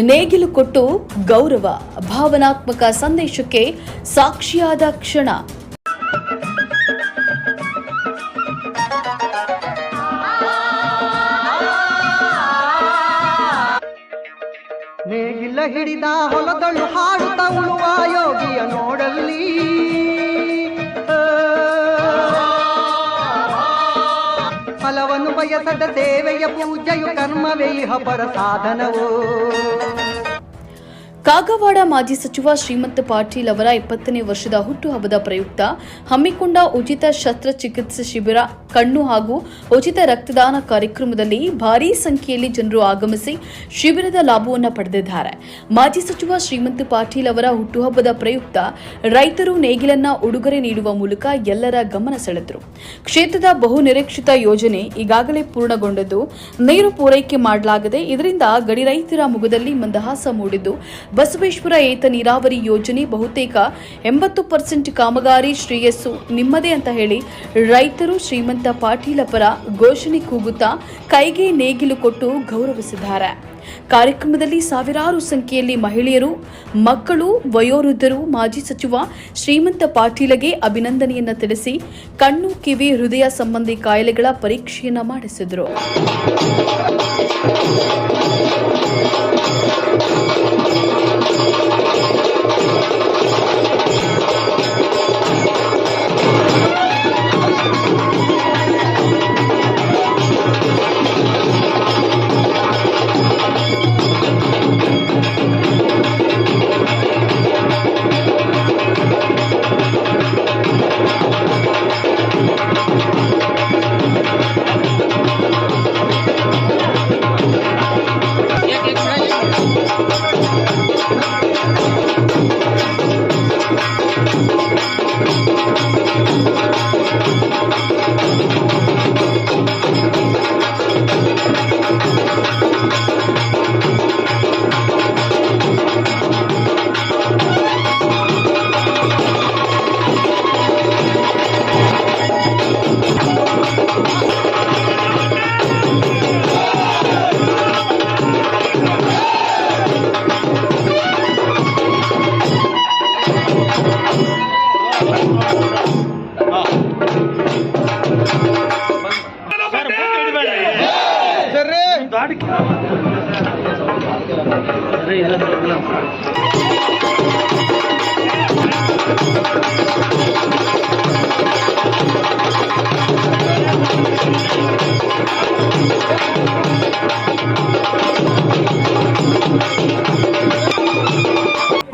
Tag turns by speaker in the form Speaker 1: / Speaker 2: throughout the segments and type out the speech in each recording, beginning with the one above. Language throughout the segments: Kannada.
Speaker 1: ನೇಗಿಲು ಕೊಟ್ಟು ಗೌರವ ಭಾವನಾತ್ಮಕ ಸಂದೇಶಕ್ಕೆ ಸಾಕ್ಷಿಯಾದ ಕ್ಷಣ.
Speaker 2: ನೇಗಿಲ ಹಿಡಿದ ಹೊಲದಳು ಹಾಡುತ್ತ ಉಳುವ ಯೋಗಿಯ ನೋಡಲ್ಲಿ. ಫಲವನ್ನು ಬಯಸದ ಸೇವೆಯ ಪೂಜೆಯು ಕರ್ಮವೇ ಇಹ ಪರ ಸಾಧನವೋ
Speaker 1: ಕಾಗವಾಡ ಮಾಜಿ ಸಚಿವ ಶ್ರೀಮಂತ ಪಾಟೀಲ್ ಅವರ ಇಪ್ಪತ್ತನೇ ವರ್ಷದ ಹುಟ್ಟುಹಬ್ಬದ ಪ್ರಯುಕ್ತ ಹಮ್ಮಿಕೊಂಡ ಉಚಿತ ಶಸ್ತ್ರಚಿಕಿತ್ಸೆ ಶಿಬಿರ, ಕಣ್ಣು ಹಾಗೂ ಉಚಿತ ರಕ್ತದಾನ ಕಾರ್ಯಕ್ರಮದಲ್ಲಿ ಭಾರೀ ಸಂಖ್ಯೆಯಲ್ಲಿ ಜನರು ಆಗಮಿಸಿ ಶಿಬಿರದ ಲಾಭವನ್ನು ಪಡೆದಿದ್ದಾರೆ. ಮಾಜಿ ಸಚಿವ ಶ್ರೀಮಂತ ಪಾಟೀಲ್ ಅವರ ಹುಟ್ಟುಹಬ್ಬದ ಪ್ರಯುಕ್ತ ರೈತರು ನೇಗಿಲನ್ನ ಉಡುಗೊರೆ ನೀಡುವ ಮೂಲಕ ಎಲ್ಲರ ಗಮನ ಸೆಳೆದರು. ಕ್ಷೇತ್ರದ ಬಹು ನಿರೀಕ್ಷಿತ ಯೋಜನೆ ಈಗಾಗಲೇ ಪೂರ್ಣಗೊಂಡದ್ದು, ನೀರು ಪೂರೈಕೆ ಮಾಡಲಾಗದೆ ಇದರಿಂದ ಗಡಿ ರೈತರ ಮುಖದಲ್ಲಿ ಮಂದಹಾಸ ಮೂಡಿದ್ದು ಬಸವೇಶ್ವರ ಏತ ನೀರಾವರಿ ಯೋಜನೆ ಬಹುತೇಕ ಎಂಬತ್ತು ಪರ್ಸೆಂಟ್ ಕಾಮಗಾರಿ ಶ್ರೇಯಸ್ಸು ನಿಮ್ಮದೇ ಅಂತ ಹೇಳಿ ರೈತರು ಶ್ರೀಮಂತ ಪಾಟೀಲ ಪರ ಘೋಷಣೆ ಕೂಗುತ್ತಾ ಕೈಗೆ ನೇಗಿಲು ಕೊಟ್ಟು ಗೌರವಿಸಿದ್ದಾರೆ. ಕಾರ್ಯಕ್ರಮದಲ್ಲಿ ಸಾವಿರಾರು ಸಂಖ್ಯೆಯಲ್ಲಿ ಮಹಿಳೆಯರು, ಮಕ್ಕಳು, ವಯೋವೃದ್ಧರು, ಮಾಜಿ ಸಚಿವ ಶ್ರೀಮಂತ ಪಾಟೀಲಗೆ ಅಭಿನಂದನೆಯನ್ನ ತಿಳಿಸಿ ಕಣ್ಣು ಕಿವಿ ಹೃದಯ ಸಂಬಂಧಿ ಕಾಯಿಲೆಗಳ ಪರೀಕ್ಷೆಯನ್ನ ಮಾಡಿಸಿದರು.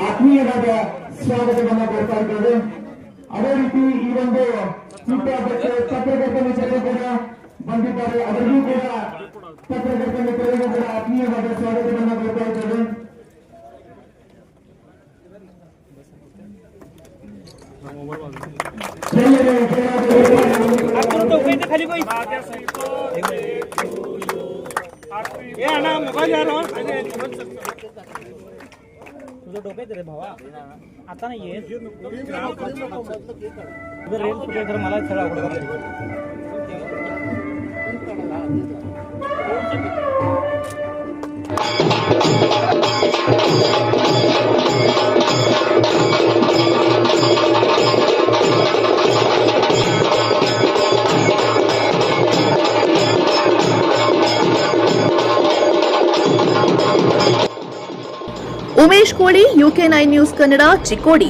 Speaker 3: ಆತ್ಮೀಯವಾದ ಸ್ವಾಗತವನ್ನು ಕೊಡ್ತಾ ಇದ್ದೇವೆ ಅದೇ ರೀತಿ ಈ ಒಂದು ಹುಟ್ಟುಹಬ್ಬಕ್ಕೆ ಪತ್ರಕರ್ತ ಮಿತ್ರರು ಕೂಡ ಬಂದಿದ್ದಾರೆ ಅವರಿಗೂ ಕೂಡ पत्रकर्त्यांनी प्रयोग जरा खाली
Speaker 4: तुझं डोक्यात रे भावा. आता नाही येत रेल कुठे तर मला खेळा आवडत.
Speaker 1: Umesh Koli UK nine news Kannada Chikkodi.